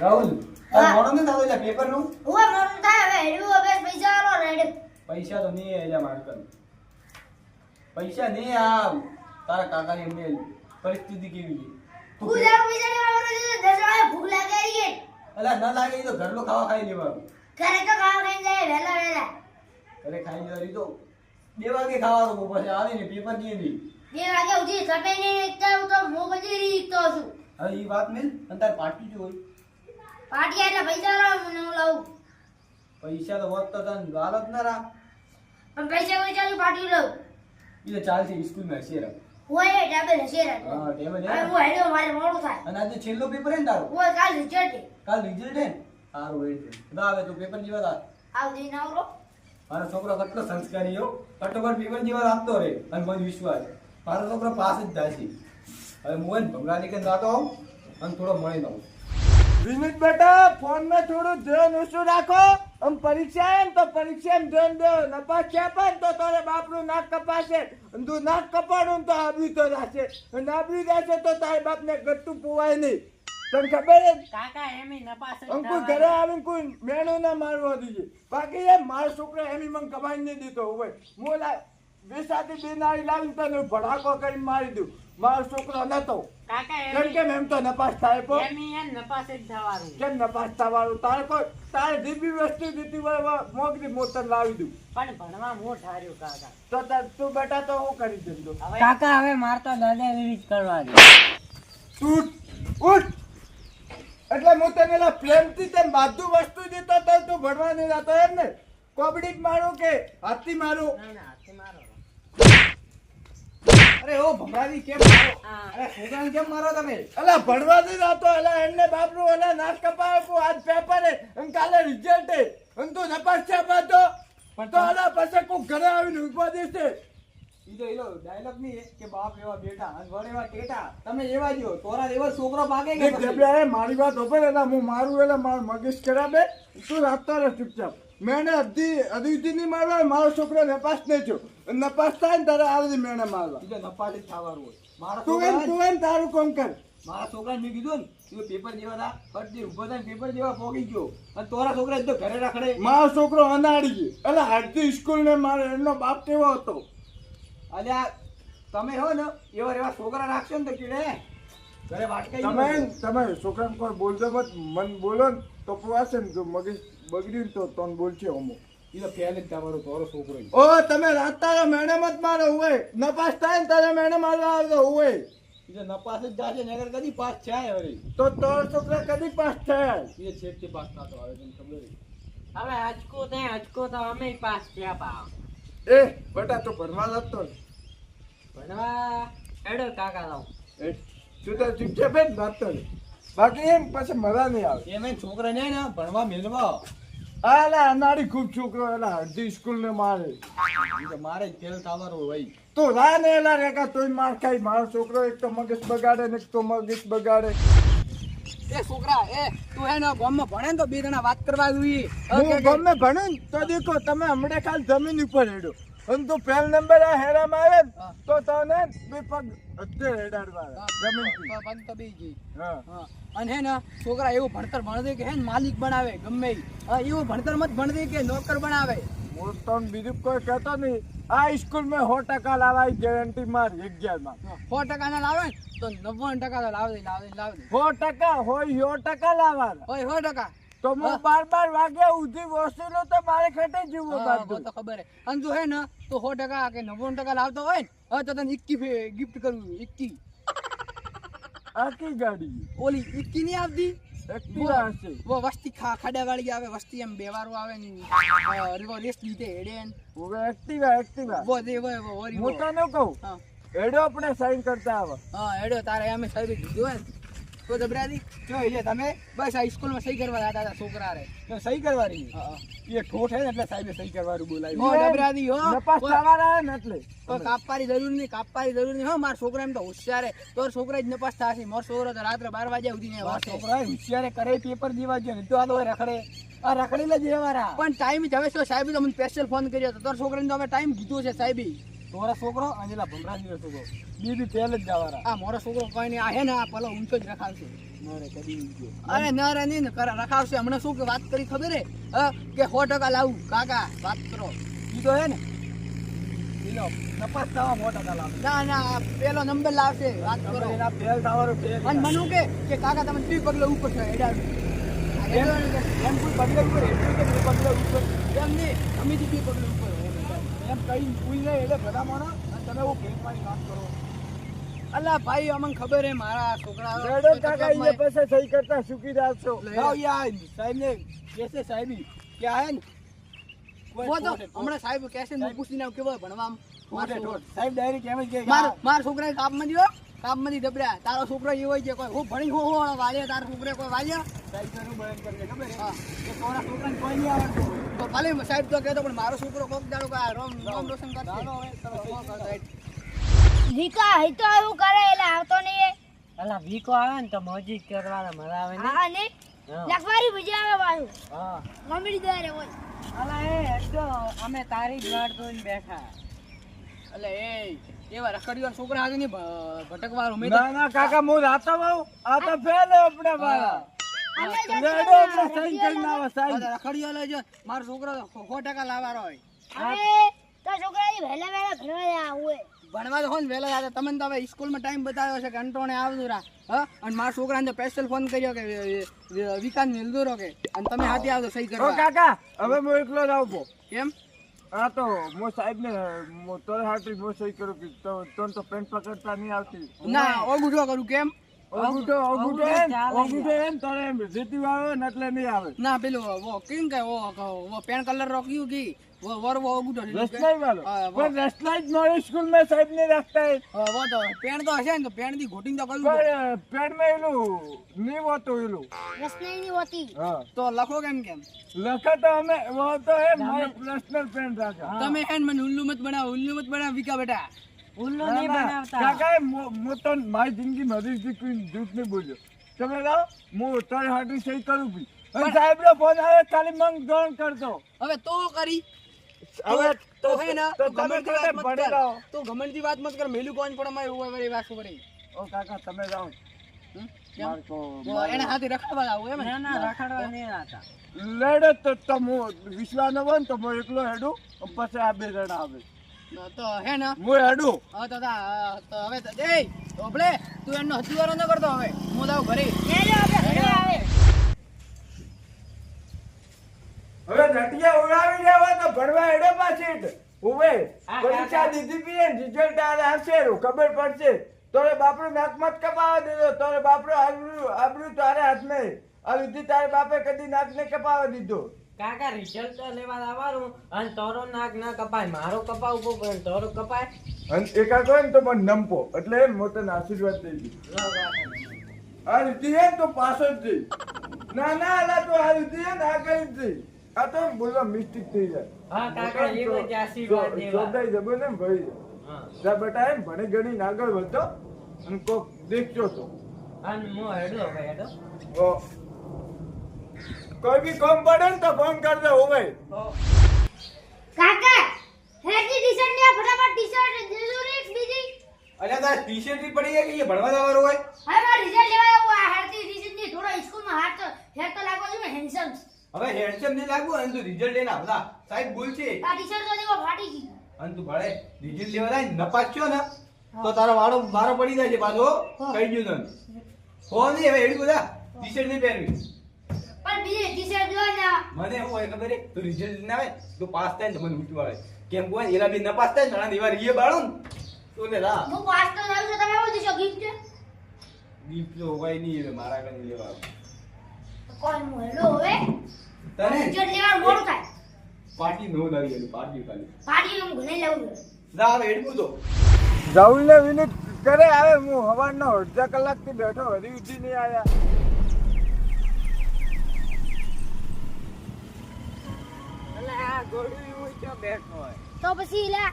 રાહુલ આ મોડો ને થાતો પેપરનું? ઉવે મોડું થાય હવે હેડ્યું હવે પૈસા આલો રેડ પૈસા તો નહીં એટલે મારકન પૈસા નહીં આ તારા કાકાની એમને પરિસ્થિતિ કેવી છે? હું જાઉં બીજા વાળો દસ ભૂખ લાગે આવી અલા ન લાગે તો ઘરનો ખાવા ખાઈ લેવાનું. ઘરે તો ખાવા ખાઈ જાય વેલા વેલા ઘરે ખાઈ ઈ તો બે વાગે ખાવાનું પછી આવે ને પેપર દે. નહીં બે વાગે ઉઠી સફાઈ ને એકતા હું તો હું બધી રીતતો છું. હવે ઈ વાત મિલ અંતર પાટી જો હોય પાટી એટલે પૈસા લાવ મને હું લાવું. પૈસા તો હોત તો તને ગાલત ના રાખ. પણ પૈસા કોઈ ચાલી પાટી લઉં એટલે ચાલશે ચાલશે સ્કૂલમાં હશે રા ઓય એ હશે રે હા ટેમે હવે હું હેડ્યો મારે મોડું થાય. અને આજે છેલ્લો પેપર હે ને તારો? ઓય કાલ રિઝલ્ટ કાલ રિઝલ્ટ હે ને? સારું હોય છે આવે તો પેપર જેવા દા આવ દી નવરો મારો છોકરો કેટલો સંસ્કારી હો. કટોકટ પેપર જેવા રાખતો રે અને મને વિશ્વાસ મારો છોકરો પાસ જ થાય છે. હવે હું એને ભમરાની કે જાતો આવું અને થોડો મળી દઉં વિનીત બેટા ફોનમાં થોડું ધ્યાન ઓછું રાખો. આમ પરીક્ષા એમ તો પરીક્ષા એમ ધ્યાન દો. નપાસ છે પણ તો તારે બાપનું નાક કપાશે. તું નાક કપાડું તો આબરી તો રહેશે નાબરી રહેશે તો તારે બાપને ગટ્ટું પોવાય નહીં. તને ખબર છે? કાકા એમી નપાસ અંકુ ઘરે આવીને કોઈ મેણો ના મારવા દીજે. બાકી એ મારો છોકરો એમી મને કમાઈ નહીં દીધો હોય હું લા બેસાતી બે નાળી લાવીને તને ભડાકો કરીને મારી દઉં. મારો છોકરો નતો. કાકા કેમ કેમ એમ તો નપાસ થાય પો. નપાસ જ થવાનું. કેમ નપાસ થવાનું? તારે કોઈ તારે દીપી વસ્તુ દીધી હોય મોગરી મોતર લાવી દઉં. પણ ભણવા મોટ હાર્યું કાકા? તો તું બેટા તો હું કરી દઉં તો? કાકા હવે માર તો દાદા જ કરવા દે. તું ઉઠ! એટલે હું તને એલા પ્રેમથી તને બધું વસ્તુ દીધો તો તું ભણવા નહીં જતો એમ ને? કોબડી જ મારું કે હાથી મારું? ના ના. હાથે મારો અરે ભમરાજી કેમ મારો? અરે છોકરાને કેમ મારો તમે? અલા ભણવા નહીં જતો અલા એમને બાપનું અને નાક કપાવે કો આજ પેપર હે અને કાલે રિઝલ્ટ હે અને તું નપાસ છે પાછો પણ તો અલા પછી કોક ઘરે આવીને ઊભા દેશે. ડાયલોગ કે બાપ એવા બેઠા અને વડ એવા ટેટા. તમે એવા જો તોરા એવા છોકરો ભાગે કે મારી વાત ઉપર એટલે હું મારું એટલે મારું મગજ ખરાબે તું રાખતો રે ચૂપચાપ. મેને અધી અધી નહીં મારવા મારો છોકરો નપાસ નહીં થયો. નપાસ થાય ને તારે આવે મેને મારવા. ઈ તો જ થવાનું હોય. મારા તું એમ તું એમ તારું કોમ કર. મારા છોકરાને મેં કીધું ને એ પેપર દેવા હતા ફટથી ઊભો થાય પેપર જેવા પોકી ગયો. અને તોરા છોકરા તો ઘરે રાખડે. મારો છોકરો અનાડી ગયો. એટલે હાડતી સ્કૂલ ને મારે એનો બાપ કેવો હતો? અને આ તમે હો ને એવા એવા છોકરા રાખશો ને તો કીડે ઘરે વાટકાઈ તમે તમે છોકરાને કોઈ બોલજો મત મન બોલો ને તો પવાશે ને જો મગજ. બગડ્યું તો તન બોલશે અમો ઈ તો પહેલે તમારો તોરો છોકરો ઓ તમે રાત તારા મેડમ જ મારો હોય નપાસ થાય ને તારા મેડમ મારવા આવતો હોય ઈ નપાસ જ જાશે નગર કદી પાસ થાય હવે. તો તારો છોકરા કદી પાસ થાય? એ છેકથી પાસ થતો આવે તને ખબર છે. હવે હચકો તે હચકો તો અમે પાસ થયા પા એ બટા તો ભણવા જતો ને ભણવા એડો કાકા લાવ. એ તું તો ચૂપચાપ જ ભાગતો ને બાકી એમ પછી મજા નહીં આવે. એમ છોકરા ને ભણવા મેળવા. એલા અનાડી ખૂબ છોકરો એલા અડધી સ્કૂલ ને મારે. મારે જ ફેલ થવાનું હોય. ભાઈ તો રા ને એલા રેખા તોય માર ખાઈ મારો છોકરો એક તો મગજ બગાડે ને એક તો મગજ બગાડે. એ છોકરા એ તું એનો ગમે ગામમાં ભણે ને તો બે જણા વાત કરવા જોઈએ. હું ગમે ભણે ને તો દેખો તમે હમણાં ખાલી જમીન ઉપર હેડો. અને તું પહેલ નંબર આ હેરામાં આવે તો તને બે પગ અત્યારે હેડાડવા જમીન પગ તો બી ગઈ. હા. હા. અને હે ને છોકરા એવું ભણતર ભણદે કે હે ને માલિક બનાવે ગમે એવું ભણતર મત ભણદે કે નોકર બનાવે. હું બીજું કોઈ કહેતો નહીં. આ સ્કૂલ મેં સો ટકા લાવાય ગેરંટી મારી અગિયારમાં સો ટકા ના લાવે તો નવ્વાણું ટકા તો લાવે લાવે લાવે સો ટકા હોય સો ટકા લાવવાના હોય સો ટકા. તો હું બાર બાર વાગ્યા સુધી વસેલો તો મારે ખેટે જીવવો હા, તો ખબર હે. અને જો હે ને તો સો ટકા કે નવ્વાણું ટકા લાવતો હોય ને તો તને ઇક્કી ગિફ્ટ કરવું ઇક્કી આખી ગાડી. ઓલી ઇક્કી ની આવતી એક્ટિવા હશે. વો વસ્તી ખા ખાડા વાળી આવે વસ્તી એમ બેવારો આવે ને રીવો રેસ લીધે હેડે ને. Activa Activa. વો દે વો વો હું તને કહું. હેડો આપણે સાઈન કરતા આવે. હા હેડો તારે અમે સાહેબ કીધું ને તો જબરાદી જો એટલે તમે બસ આ સ્કૂલમાં સહી કરવા જતા હતા છોકરા રે તો સહી કરવા હા, હા. એ ઠોઠ હે ને એટલે સાહેબે સહી કરવાનું બોલાવી હો ડબરાદી હો. નપાસ થવાના ને એટલે. તો કાપવાની જરૂર નહીં કાપવાની જરૂર નહીં. હો મારા છોકરા એમ તો હોશિયાર હે તો છોકરા જ નપાસ થશે. મોર છોકરો તો રાત્રે બાર વાગ્યા સુધી ને છોકરા હોશિયારે કરે પેપર દેવા ને તો આ તો રખડે. આ રખડી લેજે મારા પણ ટાઈમ જ હવે સાહેબ સાહેબે તો મને સ્પેશિયલ ફોન કર્યો હતો. તો છોકરાને તો અમે ટાઈમ કીધો છે સાહેબે. તોરા છોકરો? અને એલા ભમરાજીનો છોકરો. બે બી જ જવાના. આ મોરો છોકરો કોઈ નહીં. આ હે ને આ પેલો ઊંચો જ રખાવશે. નરે કદી નહીં અરે ન નહીં ને રખાવશે. હમણાં શું કે વાત કરી ખબર હે? કે સો ટકા લાવું. કાકા વાત કરો. કીધો હે ને. ના ના પેલો નંબર લાવશે. વાત કરો. એના ફેલ થવાનો ફેલ અને મને કે કે કાકા તમે ત્રી પગલે ઉપર છો કે એમ કોઈ પગલે ઉપર એટલું કે પગલે ઉપર. એમ નહીં અમે બી પગલે ઉપર. એમ કઈ નહીં એટલે બધા માનો અને તમે એવું પ્રેમવાની વાત કરો. અલા ભાઈ અમને ખબર હે મારા છોકરા રેડો કાકા એ પાસે સહી કરતા સુકી રાખશો લાવ યાર સાહેબ ને કેસે સાહેબી કે આ હે ને વો તો હમણાં સાહેબ કેસે ને પૂછી આવું કેવો ભણવા ઠોઠ. સાહેબ ડાયરેક્ટ એમ જ કે માર માર છોકરાએ કાપમાં દીધો કાપમાંથી ડબડ્યા તારો છોકરો એવો છે કોઈ. હું ભણી હું હું વાલ્યા તારા છોકરે કોઈ વાલ્યા સાહેબ તો હે? હા. હોય. ભલે સાહેબ તો કહેતો પણ મારો છોકરો કોક દાડો કા રોમ રોમ રોશન કરશે. હો. વિકા હઈ તો એવું કરે એટલે આવતો નહીં અલા વીકો આવે ને તો મોજી કરવાના મજા આવે ને? હા ને લખવારી આવે પાછું. હા. કોમેડી દ્વારા હોય. અલા એ અમે તારી જ વાટ જોઈને બેઠા. અલે એ એવા રખડીયો છોકરા હાથે નહીં ભ- ભટકવાળો ના ના કાકા હું રાતો આવું. આ તો ફેલ આપણે મારા અમે રેડો આપણે સહી કરીને આવો તો સહી રખડીયો લેજો મારો છોકરો સો સો ટકા લાવવાનો હોય. તો છોકરાની વહેલા વહેલા ભણવા આવું ભણવા તો વહેલા સાથે તમને તો હવે સ્કૂલમાં ટાઈમ બતાવ્યો છે કે અંટોણે આવતું રા હા? અને મારા છોકરાને સ્પેશિયલ ફોન કર્યો કે વિકાસ મિલતો રહો કે અને તમે હાથે આવજો સહી કરો કાકા હવે હું એકલો જ આવું કેમ હા તો મો સાહેબ ને તોરે હાટી મો સહી કરું કે તો તો પેન્ટ પકડતા નહીં આવતી. ના ઓગુઠો કરું કેમ ઓગુઠો ઓગુઠો એમ? ચાલે એમ? તોરે એમ? જીતી આવે ને એટલે નહીં આવે. ના પેલું વો કેમ કે વો વો પેન કલર રોક્યું કી? જ મારી સ્કૂલમાં સાહેબ ને રાખતા હે હા, વો તો પેન તો હશે ને તો પેનથી ઘોટીને તો કરવું પણ પેન્ટમાં એલું નહીં હોતું એલું રસનાઈની હોતી. હા. તો લખો કેમ કેમ? લખે તો અમે વો તો હે પર્સનલ પેન્ટ રાખા. તમે હે મને ઉલ્લુ મત બનાવો ઉલ્લુ મત બનાવો વિકા બેટા. ઉલ્લુ નહીં બનાવતા. કાકા મો- મો તો મારી જિંદગી મરી ગઈ કોઈ જૂઠ નહીં બોલ્યો. તમે લાવો હું તારી હાટું સહી કરું બી. સાહેબ નો ફોન આવે ખાલી મંગ ધોરણ કરતો હવે તો કરી. હવે તો હે ને તો તું તમે ગમે તે કોને વાત મત કર. તું ગમે વાત મત કર મેલું કોણ પણ અમારે એવું હોય વાત પડે ઓ કાકા તમે જાઓ. તો હાથે રખડવા આવું એમ ના ના રખાડવા નહીં આવતા લડે તો તમો વિશ્વાસ ન હોય ને તો હું એકલો હેડું પછી આ બે જણા આવે. તો હે ને. હું હેડું. હા તો તા, હા, તો હવે તો એ ઓબળે તું એનો હથિયારો ન કરતો હવે. હું જાઉં ઘરે લે લે આપણે ઘરે આવે હવે ઘટિયા ઉડાવી લેવા તો ભણવા એડે પાછી ઉભે પરીક્ષા દીધી પીએ રિઝલ્ટ આ આવશે ખબર પડશે. તોરે બાપરો નાક મત કપાવા દીધો તોરે બાપરો આબરૂ આબરૂ તારે હાથ નહીં. આ વિધિ તારે બાપે કદી નાક ને કપાવા દીધો. કાકા રિઝલ્ટ લેવા આવવાનું અને તારો નાક ના કપાય મારો કપાવવો પણ તારો કપાય. અને એકા કહે ને તો મને નમપો એટલે એમ મોટો આશીર્વાદ દઈ દીધો આ રીતિ હે તો પાછો જ ના ના આલા તો આ રીતિ હે ને કઈ જ આ બોલવા મિસ્ટેક થઈ જાય. હા કાકા એ જ આશીર્વાદ દેવા ચોદાઈ જબો ને ભઈ. હા. જા બેટા એમ ભણે ગણી આગળ વધો અને કોક દેખજો તો. અન મો હેડો ભાઈ હેડો. ઓ. કોઈ બી કોમ પડે ને તો ફોન કરજો હવે કાકા હેડી ટીશર્ટ ને ફટાફટ ટી-શર્ટ જરૂરી બીજી. અલ્યા તારે ટીશર્ટ પડી ગઈ કે ભણવા જવાનું હોય? હા મારા રિઝલ્ટ લેવા આવું આ હેડી ટીશર્ટની થોડો સ્કૂલમાં હાથ તો હેડ તો લાગવો જોઈએ હેન્ડસમ હવે હેડસમ નહીં લાગુ અને તું રિઝલ્ટ લઈને આવલા. સાહેબ ભૂલ છે. આ ટી-શર્ટ તો દેવો ફાટી ગઈ. અને તું ભણે રિઝલ્ટ લેવા લાય ને નપાસ છો ને તો તારો વાળો મારો પડી જાય છે પાછો. કહી ગયો તને. હો નહીં હવે એડી બધા. ટી-શર્ટ નહીં પહેરવી. પણ બીજે ટી-શર્ટ જો ને મને હું એ ખબર તું રિઝલ્ટ ના આવે તો પાસ થાય ને મને ઉઠવા આવે. કેમ કોઈ એલા બી નપાસ થાય ને ઘણા દીવાર ઈએ બાળું ને તો ને રા હું પાસ તો છું તમે આવું દેશો ગિફ્ટ ગિફ્ટ તો હોય નહીં હવે મારા કને લેવા. કોણ હું હવે તને? રિઝલ્ટ લેવા મોડું થાય. પાર્ટી નો લાવી એની પાર્ટી ખાલી. પાર્ટી હું લાવું તો. રાહુલ ને વિનીત કરે આવે હું હવારનો અડધા કલાકથી બેઠો હરી ઉઠી નહીં આવ્યા એટલે આ ગોળું એવું તો બેઠો હોય? તો પછી લે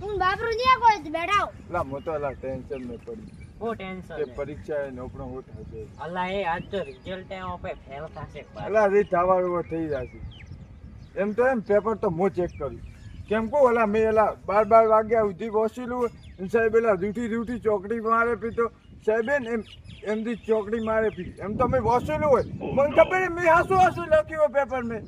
હું બાપરું નહીં કોઈ બેઠા. લા મોટો લા ટેન્શન ન પડી. બહુ ટેન્શન કે પરીક્ષા એ નોકરો હોટ હશે અલ્લા એ આજ તો રિઝલ્ટ એમ ઓપે ફેલ થશે પાછો. અલા રી થવાળો થઈ જશે. એમ તો એમ પેપર તો મો ચેક કર્યું કેમ કો ઓલા મેં એલા બાર બાર વાગ્યા સુધી વસેલું સાહેબ એલા રૂઠી રૂઠી ચોકડી મારે પીતો સાહેબે ને એમ એમથી ચોકડી મારે પી એમ તો મેં વસેલું હોય. મને ખબર મેં હાસું હાસું લખ્યું હોય પેપર મેં.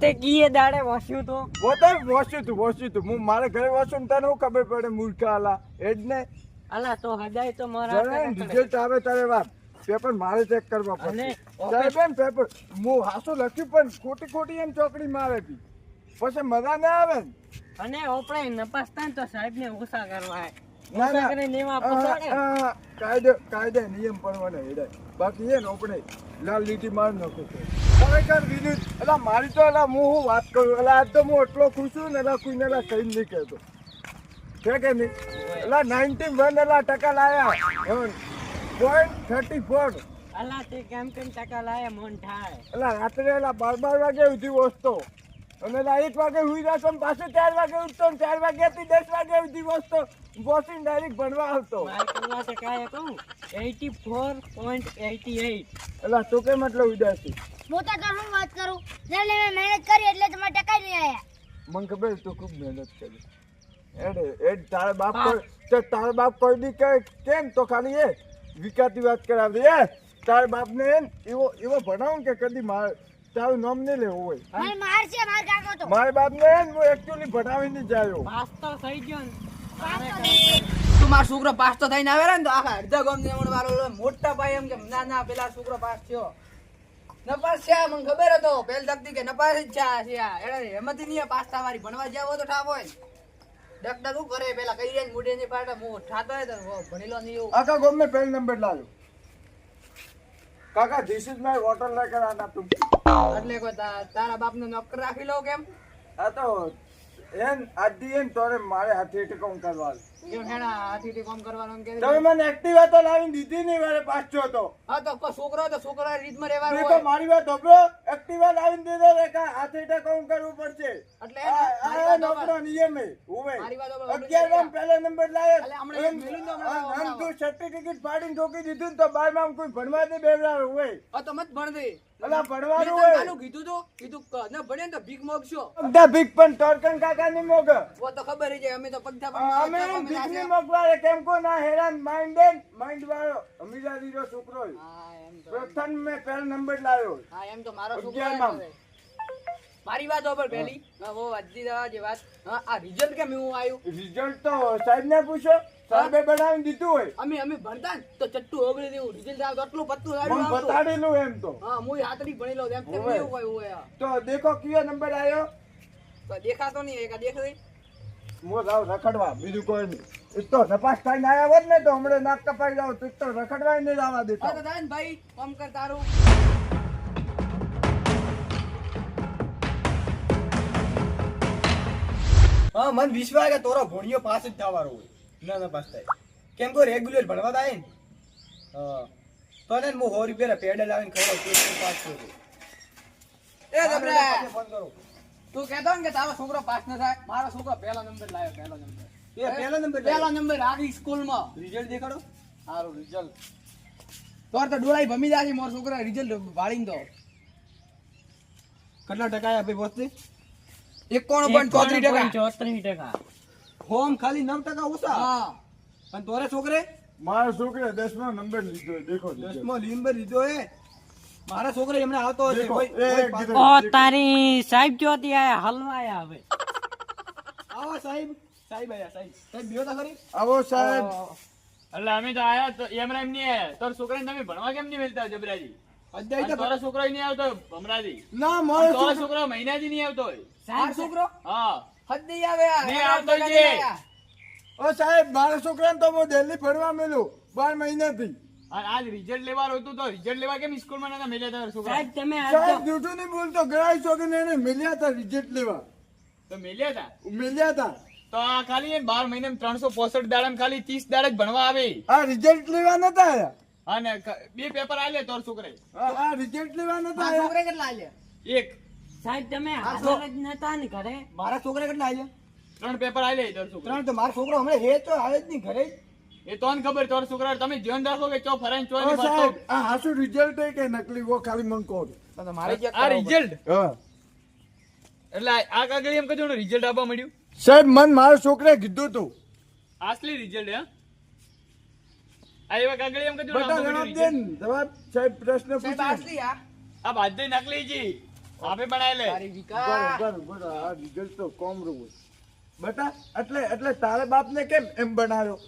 તે કીએ દાડે વસ્યું તો. પોતે વસ્યું તું વસ્યું તું. હું મારે ઘરે વસું તને હું ખબર પડે મૂર્ખા એ જ ને. અલા તો હદાય તો મારા રિઝલ્ટ આવે તારે વાત. પેપર મારે ચેક કરવા પડશે. સાહેબ એમ પેપર હું હાસું લખ્યું પણ ખોટી ખોટી એમ ચોકડી મારે બી. પછી મજા ના આવે અને આપણે નપાસતા તો સાહેબ ને ઓછા કરવા કાયદે કાયદે નિયમ પ્રમાણે હેડાય બાકી એ આપણે લાલ લીટી માર નાખો ખરેખર વિરુદ્ધ એટલે મારી તો એટલે હું હું વાત કરું એટલે આજ તો હું એટલો ખુશ છું ને એટલે કોઈને એટલે કઈ નહીં કહેતો. છે કે નહીં? એટલે નાઇન્ટી વન એટલે ટકા લાયા. પોઈન્ટ થર્ટી ફોર અલા તે કેમ કેમ ટકા લાયા મન થાય એટલે રાત્રે એલા બાર બાર વાગે સુધી વસ્તો. અને એક વાગે હુઈ જતો ને ચાર વાગે ઉઠતો ને ચાર વાગ્યાથી દસ વાગે સુધી વસતો. વસીને ડાયરેક્ટ ભણવા આવતો. મારી કાંઈ કહું? 84.88 એટલે તો કેમ એટલો ઉદાસી? હું તો હું વાત કરું? એટલે મેં મહેનત કરી એટલે તમારે ટકા નહીં આયા મને ખબર તું ખૂબ મહેનત કરી. એડે એડ તારા બાપ કોઈ તારા બાપ કોઈ દી કેમ? તો ખાલી એ વિકાતી વાત કરાવી એ તારા બાપને એમ એવો એવો ભણાવું કે કદી માર તારું નામ નહીં લેવું હોય. મારે માર છે માર કાકો તો. મારા બાપને એમ હું એકચ્યુઅલી ભણાવી નહીં જાયો. પાસ તો થઈ ગયો. તો મારો છોકરો પાસ તો થઈને આવે ને તો આખા અડધા ગામ ને મારો મોટા ભાઈ એમ કે ના ના પેલા છોકરો પાસ થયો. નપાસ છે મને ખબર હતો. પેલ તકતી કે નપાસ જ છે આ છે આ. એણે હેમતી નહીં પાસ થવાની ભણવા જાવ તો ઠાપ હોય. કરે? પેલા કઈ ની ઠાતો હોય તો હું ભણેલો નહીં એવું. આખા ગામ મેં પહેલ નંબર લાવ્યો. કાકા ધીસ ઇઝ માય વોટર લેકર આના તું. એટલે કોઈ તા- તારા બાપને નોકર રાખી લો કેમ? આ તો એન આજી એન તોરે મારે હાથે ટેકમ કરવાનું. કેમ હેડા હાથીથી કામ કરવાનું કે તમે મને એક્ટિવા તો લાવીને દીધી નહીં વારે પાછો તો. હા તો છોકરો તો છોકરા રીતમાં રહેવાનું હોય. મારી વાત સાંભળો. એક્ટિવા લાવીને દીધો રે કા હાથે ટેકમ કરવું પડશે? એટલે આ મારી નોકરો નિયમ. હે ઉવે મારી અગિયારમાં પહેલો નંબર મેલું તો સર્ટિફિકેટ ફાડીને ઠોકી દીધું તો બારમાં કોઈ ભણવા દે બેવડાવે હોય. તમે જ ભણ દે. અલા ભણવાનું હોય. કીધું તો કીધું ભણે તો ભીખ મોગશો. ભીખ પણ ટોરકન કાકા ની મોગ. વો તો ખબર છે અમે તો પગથા પર અમે ભીખની મોગવારે કેમ કો ના હેરાન માઇન્ડેડ માઇન્ડ વાળો. અમીરા છોકરો હા એમ તો. પ્રથમ મેં પહેલો નંબર લાવ્યો હા એમ તો મારો છોકરો અગિયારમાં. મારી વાત ઓપર પહેલી. હા, વાજી દવા જે વાત. આ રિઝલ્ટ કેમ એવું આવ્યું? રિઝલ્ટ તો સાહેબ ને પૂછો. સાહેબે બનાવી દીધું હોય. અમે અમે ભણતા તો ચટ્ટુ ઓગળી દેવું રિઝલ્ટ આવે તો આટલું પતલું સારું બતાડેલું એમ તો. હા હું હાથડી ભણેલો એમ તેમ એવું હોય હોય તો દેખો કયો નંબર આવ્યો તો દેખાતો નહીં એક દેખાય મો જાવ રખડવા બીજું કોઈ નહીં. તો નપાસ થઈને આવ્યા હોત ને તો હમણાં નાક કપાઈ જાવ તો રખડવાય રખડવા નહીં જવા દેતા. ભાઈ કામ કર તારું. હા મને વિશ્વાસ કે તોરો ભોણિયો પાસ જ થવાનો હોય. ના ના પાસ થાય. કેમ કે રેગ્યુલર ભણવા થાય ને. હા. તો ને હું સો રૂપિયા પેડલ આવીને તું પાસ થયો એ તમને ફોન કરું. તું કહેતો ને કે તારો છોકરો પાસ ન થાય મારો છોકરો પહેલો નંબર લાવ્યો પહેલો નંબર એ પહેલો નંબર પહેલો નંબર આખી સ્કૂલમાં રિઝલ્ટ દેખાડો. સારું રિઝલ્ટ તોર તો ડોળાઈ ભમી જાય મારો છોકરા રિઝલ્ટ વાળીને દો. કેટલા ટકા ભાઈ બોસથી એકોણું પોઈન્ટ ચોત્રીસ ટકા. 34 ટકા. હોમ ખાલી નવ ટકા ઓછા. પણ તોરે છોકરે? મારા છોકરે દસમો નંબર લીધો દેખો. દસમો લીંબર લીધો એ. મારા છોકરે એમને આવતો હશે. ઓ તારી સાહેબ જો આયા હલવાયા હવે આવો સાહેબ. સાહેબ આયા સાહેબ. સાહેબ બીઓ તા ખરી? આવો સાહેબ. એટલે અમે તો આયા તો એમ એમ નહીં આયા. તારા છોકરાને તમે ભણવા કેમ નહીં મળતા જબરાજી? તારો છોકરો નહીં આવતો હમણાંથી ના મારો તારો છોકરો છોકરો મહિનાથી નહીં આવતો હોય. છોકરો? હા. હદ નહીં આવે નહીં આવતો છે. ઓ સાહેબ મારા છોકરાને તો હું દિલ્હી ફરવા મેલું બાર મહિનાથી. અને આજ રિઝલ્ટ લેવાનું હતું તો રિઝલ્ટ લેવા કેમ સ્કૂલમાં નતા મેલ્યા તારા છોકરા સાહેબ તમે સાહેબ જૂઠું નહીં બોલતો ઘણા છોકરીને એને હતા રિઝલ્ટ લેવા. તો મેલ્યા હતા? મેલ્યા હતા. તો આ ખાલી બાર મહિને ત્રણસો પોસઠ દાડા ખાલી ત્રીસ દાડા જ ભણવા આવે. આ રિઝલ્ટ લેવા નતા આયા અને બે પેપર આલે તોર છોકરાએ આ આ રિઝલ્ટ લેવા નતા છોકરે કેટલા આલે એક. સાહેબ તમે હાજર જ નતા ને ઘરે? મારા છોકરા કેટલા આલે ત્રણ પેપર આલે તારા છોકરા ત્રણ તો મારો છોકરો હમણે હે તો આવે જ નહીં ઘરે એ તો ને ખબર તોર છોકરા તમે ધ્યાન રાખો કે ચો ફરાઈ ચો સાહેબ આ હાસુ રિઝલ્ટ કે નકલી? વો ખાલી મન કહો તો તો મારે ચેક આ રિઝલ્ટ હા. એટલે આ આ કાગળ એમ કજો રિઝલ્ટ આપવા મળ્યું? સાહેબ મન મારા છોકરે કીધું તું. આસલી રિઝલ્ટ હે આ એવા કાગળ એમ કીધું બટા જવાબ ને. જવાબ સાહેબ પ્રશ્ન સાહેબ પૂછે. આટલી આ? આ બાધી નકલી જી. આપે બનાવેલે. તારી વિકા બરોબર બરોબર આ રિઝલ્ટ તો કોમરું હોય. બટા એટલે એટલે તારે બાપને કેમ એમ બનાવ્યો?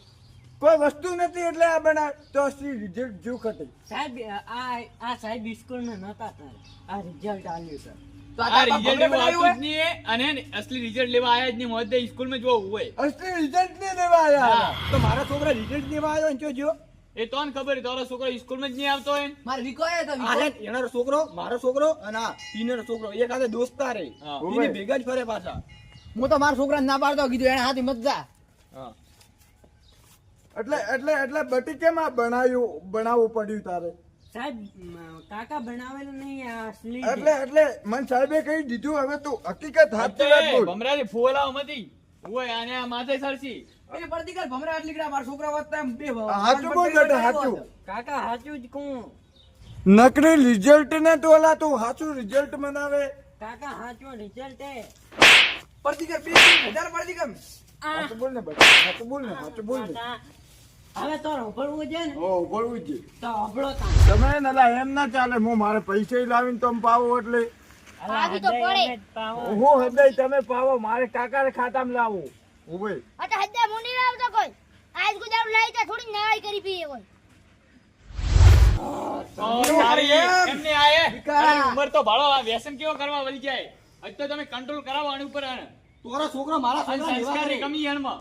કોઈ વસ્તુ નથી એટલે આ બનાવ. તો શ્રી રિઝલ્ટ જો ખટે? સાહેબ આ આ સાહેબ સ્કૂલ ને નતા તારે. આ રિઝલ્ટ આવ્યું સર તો આ રિઝલ્ટ લેવા જ નહીં અને અસલી રિઝલ્ટ લેવા આયા જ નહીં. મોદે સ્કૂલમાં જોવું હોય અસલી રિઝલ્ટ નહીં લેવા આયા. તો મારા છોકરા રિઝલ્ટ લેવા આવ્યો ને જો જો એ તો ખબર તારો છોકરો સ્કૂલમાં જ નહીં આવતો હોય મારે વિકો આયો તો વિકો. એનો છોકરો મારો છોકરો અને આ છોકરો એક હાથે દોસ્તા રે. એને ભેગા જ ફરે પાછા. હું તો મારા છોકરાને ના પાડતો કીધું એને હાથી મત જા. એટલે એટલે એટલે બટી કેમ આ બનાવ્યું બનાવવું પડ્યું તારે? સાહેબ કાકા બનાવેલું નહીં આ અસલી એટલે એટલે મન સાહેબે કહી દીધું હવે તું હકીકત હાથ બોલ ભમરાજી ફુવાલાઓ મતી હોય આને આ માથે સરસી. એ પડતી ભમરા આટલી કડા માર છોકરા એમ બે હાચું બોલ બેટા હાચું? કાકા સાચું જ કહું. નકરી રિઝલ્ટ ને તો ઓલા તું હાચું રિઝલ્ટ મનાવે. કાકા સાચું રિઝલ્ટ એ. પડતી કર બે હજાર પડતી કર. હાચું બોલ ને બેટા હાચું બોલ ને હાચું બોલ ને. હવે તો રંભળવું છે ને? ઓ બોલવું જ તો અભળો તમે નલા એમ ના ચાલે હું મારે પૈસા લાવીને તમે પાવો એટલે. આવી તો પડે. હું હૃદય તમે પાવો મારે કાકા ખાતામાં લાવું. ઉભે અચ્છા હદ્દા મુની ના તો કોઈ. આજ ગુજાર લઈ તો થોડી નાઈ કરી પીએ કોઈ. તારી એમને આયે. તારી ઉંમર તો ભાળો આ વ્યસન કેવો કરવા વળી જાય? આજ તો તમે કંટ્રોલ કરાવો આની ઉપર આને. તોરા છોકરા મારા છોકરા સંસ્કારની કમી એનમાં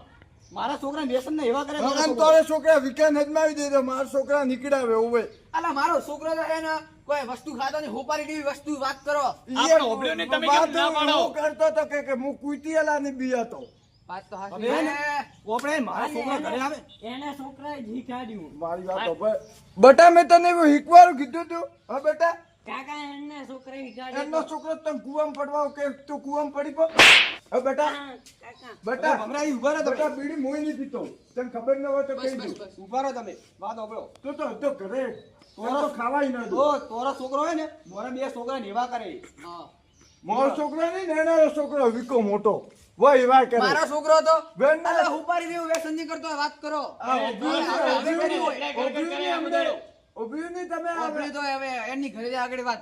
મારા છોકરા વ્યસન ને એવા કરે ભગવાન છોકરા. તોરે છોકરા વિકેન્ડ હજમાવી દેજો મારા છોકરા નીકળાવે ઉભે અલા મારો છોકરો તો કોઈ વસ્તુ ખાતો ને હોપારી વસ્તુ વાત કરો. આપણે તમે કેમ ના પાડો? હું કરતો તો કે કે હું ની બી હતો. વાત તો હાચી હે ને, હે. આપણે મારા છોકરા ઘરે આવે. એને છોકરાએ શીખાડ્યું મારી વાત તો બટા મેં તને એવું શીખવાડું કીધું તું. હા બેટા? કાકા એને છોકરાએ એમનો શીખાડ્યું છોકરો તને કુવામાં પડવા કે તું કુવામાં પડી પો. હવે બેટા? બેટા ભમરા ઊભા રહો. બેટા બીડી મોઈ નહીં પીતો તને ખબર ન હોય તો કહી દઉં. ઊભા રહો તમે. વાત સાંભળો. તો તો તો ઘરે. તો ખાવાય ન દો તોરા છોકરો હોય ને મારા બે છોકરા ને એવા કરે. હા. મારો છોકરો નહીં ને એનો છોકરો. વિકો મોટો. વાય વાય કરે મારો છોકરો તો બેન ના- અલા હોપારી વ્યસન નહીં કરતો વાત કરો. આ નહીં, હવે. તમે આપણે તો એની ઘરે આગળ વાત.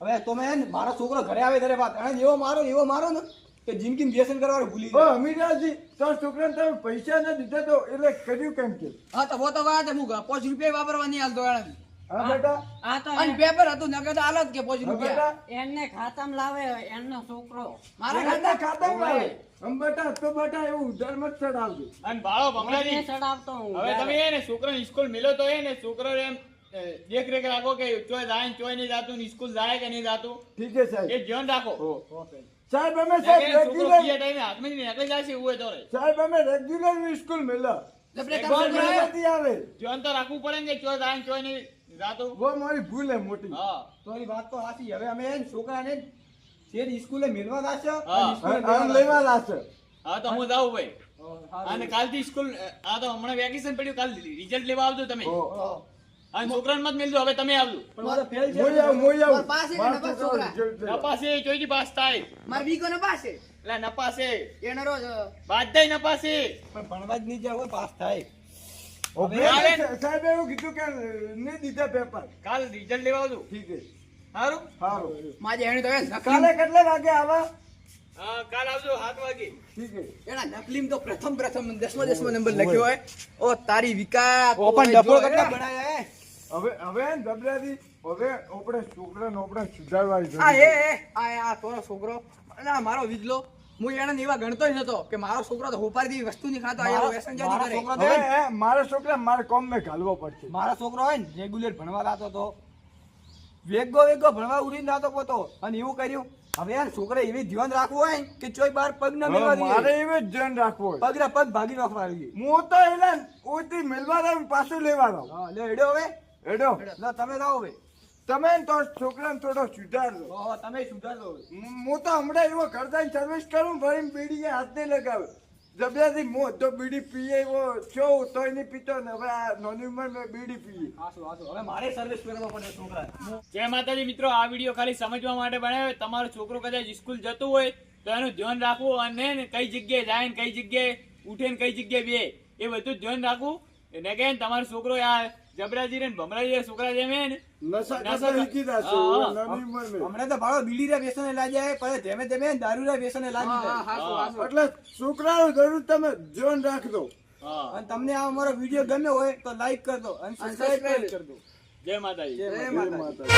હવે તમે હે છોકરો ઘરે આવે ત્યારે વાત. એને એવો મારો ને એવો મારો ને કે જિંદગી વ્યસન કરવાનું ભૂલી ગયો અમીરાજી તો છોકરાને તમે પૈસા ન દીધા તો એટલે કર્યું કેમ કે? હા તો વો તો વાત હું પાંચ રૂપિયા વાપરવા નહીં હાલતો એને. હા બેટા? આ તો અને પેપર હતું નકર તો કે પાંચ રૂપિયા એને ખાતામાં લાવે એનો છોકરો. મારા ખાતા ખાતામાં આવે. આમ બેટા તો બેટા એવું ઉધાર મત ચડાવજો. અને ભાળો ભમરાજી ચડાવતો હું હવે તમે એ છોકરાને સ્કૂલ મેલો તો એ છોકરો એમ અ, દેખરેખ રાખો કે ચોય જાય ચોય નહીં જાતું સ્કૂલ જાય કે નહીં જાતું? ઠીક છે સાહેબ. એ ધ્યાન રાખો. સાહેબ. અમે સાહેબ રેગ્યુલર હાથમાં નીકળી જાય છે એવું હોય તો સાહેબ અમે રેગ્યુલર સ્કૂલ મેલા. નથી આવે. ધ્યાન તો રાખવું પડે ને ચોય જાય ચોય નહીં. વો મારી ભૂલ હે મોટી. હા. તો વાત તો સાચી. હવે અમે છોકરાને શેર સ્કૂલે મેલવા દાશે અને સ્કૂલે આમ મેલવા લેવા લાશે હા તો હું જાઉં ભાઈ. અને કાલથી સ્કૂલ આ તો હમણાં વેકેશન પડ્યું કાલ રિઝલ્ટ લેવા આવજો તમે. અને છોકરાને મત મેલજો હવે તમે આવજો. પણ મારે ફેલ છે. મોઈ આવ મોઈ આવ. પાસે ને નપાસ છોકરા. નપાસે ચોયથી પાસ થાય. મારા બીકો ને પાસે એટલે નપાસે. એને રોજ અ, થાય નપાસે. પણ ભણવા જ નહીં પાસ થાય. સાહેબ એવું કીધું કે નહીં દીધા પેપર કાલ રિઝલ્ટ લેવા આવજો ઠીક છે સારું સારું માજે એને તો કાલે કેટલા વાગે આવા કાલ આવજો સાત વાગે ઠીક છે એના નકલીમ તો પ્રથમ પ્રથમ દસમા દસમા નંબર લખ્યો હોય ઓ તારી વિકાસ ઓ પણ કેટલા બનાયા હે હવે હવે હવે આપણે છોકરાને આપણે સુધારવા આ એ એ, આ આ તોરો છોકરો અને આ મારો વિજલો હું એને એવા ગણતો જ નતો કે મારો છોકરો તો હોપારી વસ્તુ ખાતો વ્યસન જાતિ કરે. છોકરા તો ને, મારા છોકરા મારે કોમ મેં ઘાલવો પડશે. મારો છોકરો હોય ને રેગ્યુલર ભણવા લાતો તો. વેગો વેગો ભણવા ઉડીને જાતો પોતો. અને એવું કર્યું. હવે યાર છોકરા એવી ધ્યાન રાખવું હોય ને કે ચોય બાર પગ ના મેળવા મારે એવું ધ્યાન રાખવું હોય. પગના પગ ભાગી નાખવા દઈએ. હું તો એને દઉં પાછું લેવા દઉં લે એડો હવે. એડો લો તમે જાઓ હવે. તમે તો છોકરાને થોડો સુધારજો. ઓહો, તમે સુધારજો હું તો હમણાં એવો કરતા સર્વિસ કરું ફરી બીડી હાથ નહીં લગાવે. જબ્યાથી મો તો બીડી પીએ એવો છો તો નહીં પીતો ને હવે આ નોની ઉંમર મેં બીડી પીએ હવે મારે સર્વિસ કરવા પડે છોકરા જય માતાજી મિત્રો આ વીડિયો ખાલી સમજવા માટે બનાવ્યો તમારો છોકરો કદાચ સ્કૂલ જતું હોય તો એનું ધ્યાન રાખવું અને કઈ જગ્યાએ જાય ને કઈ જગ્યાએ ઉઠે ને કઈ જગ્યાએ બે એ બધું ધ્યાન રાખવું. એને કે ને તમારો છોકરો આ લાગ્યા પણ દારૂ રે બેસને લાગી એટલે છોકરાઓ જરૂર તમે જોન રાખજો. અને તમને આ અમારો વીડિયો ગમે હોય તો લાઈક કરજો અને સબસ્ક્રાઇબ કરજો જય માતાજી. જય માતાજી.